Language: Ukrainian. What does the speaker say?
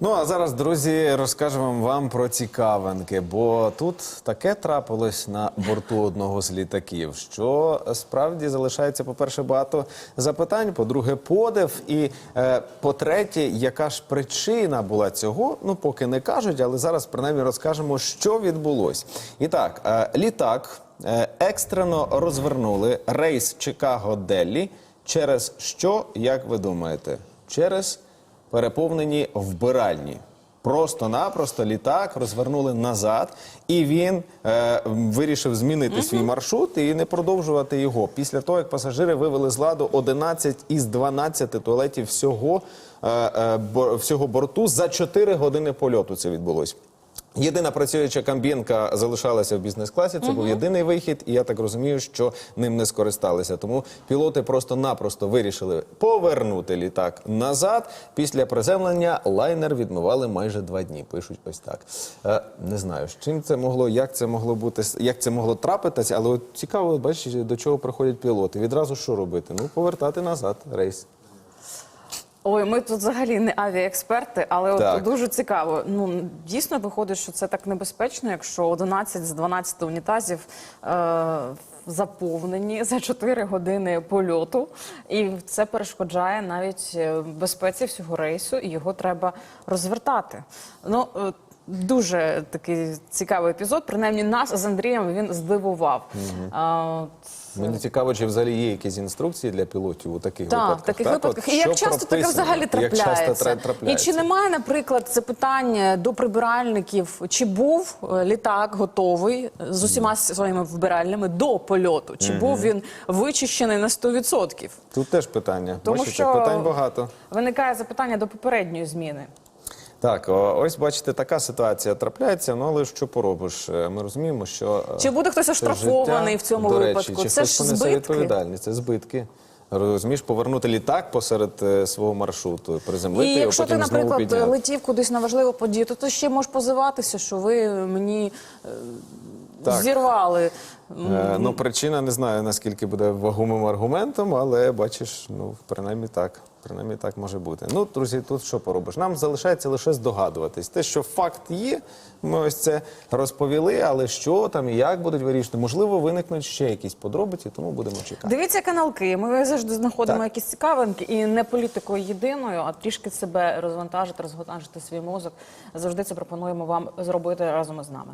Ну а зараз, друзі, розкажемо вам про цікавинки, бо тут таке трапилось на борту одного з літаків, що справді залишається, по-перше, багато запитань, по-друге, подив. І е, по-третє, яка ж причина була цього? Ну, поки не кажуть, але зараз принаймні розкажемо, що відбулось. І так, е, літак е, екстрено розвернули рейс Чикаго-Деллі через що, як ви думаєте? Через переповнені вбиральні. Просто-напросто літак розвернули назад, і він е, вирішив змінити свій маршрут і не продовжувати його. Після того, як пасажири вивели з ладу 11 із 12 туалетів всього, е, е, всього борту за 4 години польоту це відбулось. Єдина працююча камбінка залишалася в бізнес-класі. Це був єдиний вихід, і я так розумію, що ним не скористалися. Тому пілоти просто-напросто вирішили повернути літак назад. Після приземлення лайнер відмивали майже два дні. Пишуть ось так. Е, не знаю, з чим це могло, як це могло бути, як це могло трапитися, але от цікаво, бачиш, до чого приходять пілоти. Відразу що робити? Ну, повертати назад рейс. Ой, ми тут взагалі не авіаексперти, але от дуже цікаво. Ну дійсно виходить, що це так небезпечно, якщо 11 з 12 унітазів е, заповнені за 4 години польоту, і це перешкоджає навіть е, безпеці всього рейсу, і його треба розвертати. Ну е, дуже такий цікавий епізод. Принаймні нас з Андрієм він здивував. А, от, Мені цікаво, чи взагалі є якісь інструкції для пілотів у таких Так, випадках. таких так? випадках. От І як часто таке взагалі Як трапляється? часто трапляється? І чи немає, наприклад, це питання до прибиральників, чи був е, літак готовий з усіма своїми вбиральнями до польоту? Чи був він вичищений на 100%? Тут теж питання. Тому Бачите, що питань багато. Виникає запитання до попередньої зміни. Так, ось бачите, така ситуація трапляється. Ну але що поробиш? Е, Ми розуміємо, що е, Чи буде хтось оштрафований в цьому До речі, випадку? Чи Це ж збитки. відповідальність? Це збитки. Розумієш, повернути літак посеред е, свого маршруту, приземлити І якщо ти, потім наприклад, летів кудись на важливу подію, то ти ще можеш позиватися, що ви мені Так. зірвали. Е, Ну, причина не знаю наскільки буде вагомим аргументом, але бачиш, ну принаймні так. Принаймні так може бути. Ну, друзі, тут що поробиш? Нам залишається лише здогадуватись. Те, що факт є, ми ось це розповіли, але що там і як будуть вирішити? Можливо, виникнуть ще якісь подробиці, тому будемо чекати. Дивіться канал Київ. Ми завжди знаходимо Так. якісь цікавинки і не політикою єдиною, а трішки себе розвантажити, розвантажити свій мозок. Завжди це пропонуємо вам зробити разом із нами.